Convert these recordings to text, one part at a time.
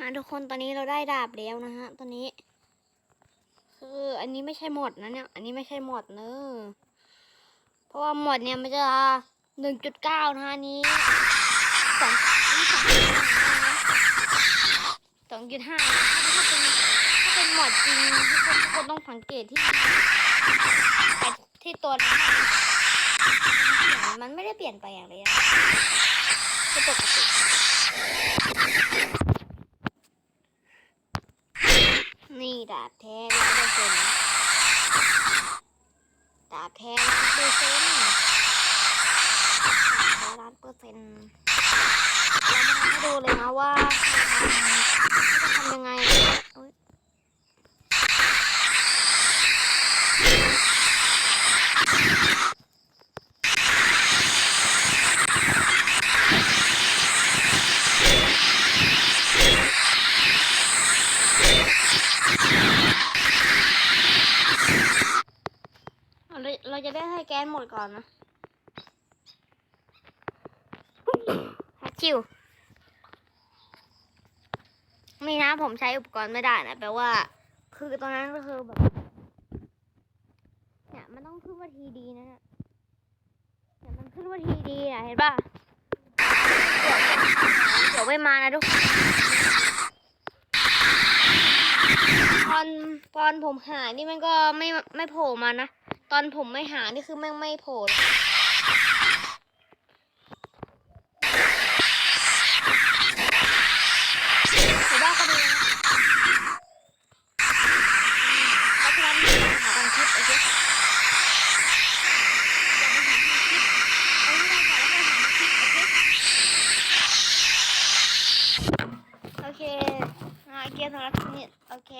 มาทุกคนตอนนี้เราได้ดาบแล้วนะฮะตอนนี้ คืออันนี้ไม่ใช่หมดนะเนี่ย อันนี้ไม่ใช่หมดเนอะเพราะว่าหมดเนี่ยมันจะหนึ่งจุดเก้านะฮะอันนี้สองสองจุดห้าถ้าเป็นถ้าเป็นหมดจริงทุกคนทุกคนต้องสังเกตที่ที่ตัวนั้นมันไม่ได้เปลี่ยนไปอย่างเลยอะคือปกติ นี่ดาบแท้ร้อยเปอร์เซ็นต์ดาบแท้ร้อยเปอร์เซ็นต์ดาบแท้ร้อยเปอร์เซ็นต์เรามาทำให้ดูเลยนะว่าจะทำยังไงเอ้ยเราเรา จะได้ให้แก๊สหมดก่อนนะฮัตชิวนี่นะผมใช้อุปกรณ์ไม่ได้นะแปลว่า คือตอนนั้นก็คือแบบเนี่ยมันต้องขึ้นว่าทีดีนะเนี่ยเนี่ยมันขึ้นว่าทีดีอะเห็นป่ะเดี๋ยวเดี๋ยวไม่มานะทุกคนตอนตอนผมหานี่มันก็ไม่ไม่โผล่มานะ ตอนผมไม่หา นี่คือแม่งไม่โผล่เลยถือว่าก็ดีเพราะฉะนั้นอย่าไปหาตอนคลิปโอเคอย่าไปหาตอนคลิปเอาที่ได้ก่อนแล้วก็หาตอนคลิปโอเคโอเคอ่าเกียร์สำหรับคลิปนี้โอเค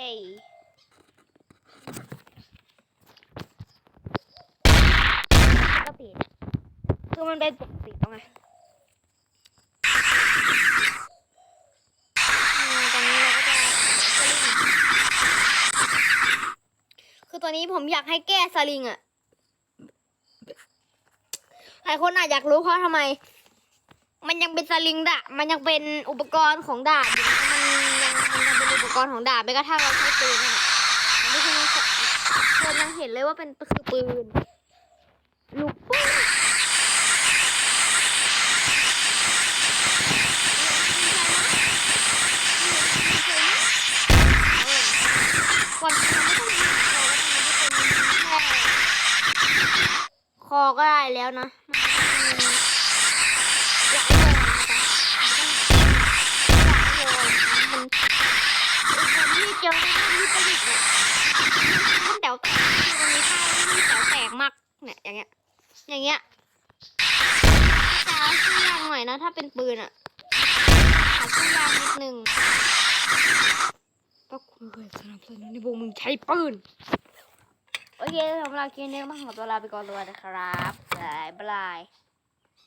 ปกติเนี่ย คือมันเป็นปกติแล้วไงอืมตอนนี้เราก็จะสลิงคือตอนนี้ผมอยากให้แก้สลิงอะหลายคนอาจอยากรู้เพราะทำไม มันยังเป็นสลิงดะมันยังเป็นอุปกรณ์ของดาบอยู่มันยังมันยังเป็นอุปกรณ์ของดาบไม่กระทั่งเราใช้ปืนนะอันนี้คือมันคนยังเห็นเลยว่าเป็นคือปืน ลูก ปืนก่อนทำไม่ต้องยิงคอก็ทำให้เป็นแค่คอก็ได้แล้วนะมันต้องมีหลายโลนะมันคนที่เจอในที่ผลิตเนี่ยมันแต๋วแตกมันมีท่าที่แต๋วแตกมากเนี่ยอย่างเงี้ย อย่างเงี้ยจะซื้ยางหน่อยนะ ถ้าเป็นปืนอะหาซื้ยางนิดนึง ก็คุณเคยสนับสนุนในวงมึงใช้ปืน โอเคสำหรับคลิปนี้ต้องขอตัวลาไปก่อนเลยนะครับบายบาย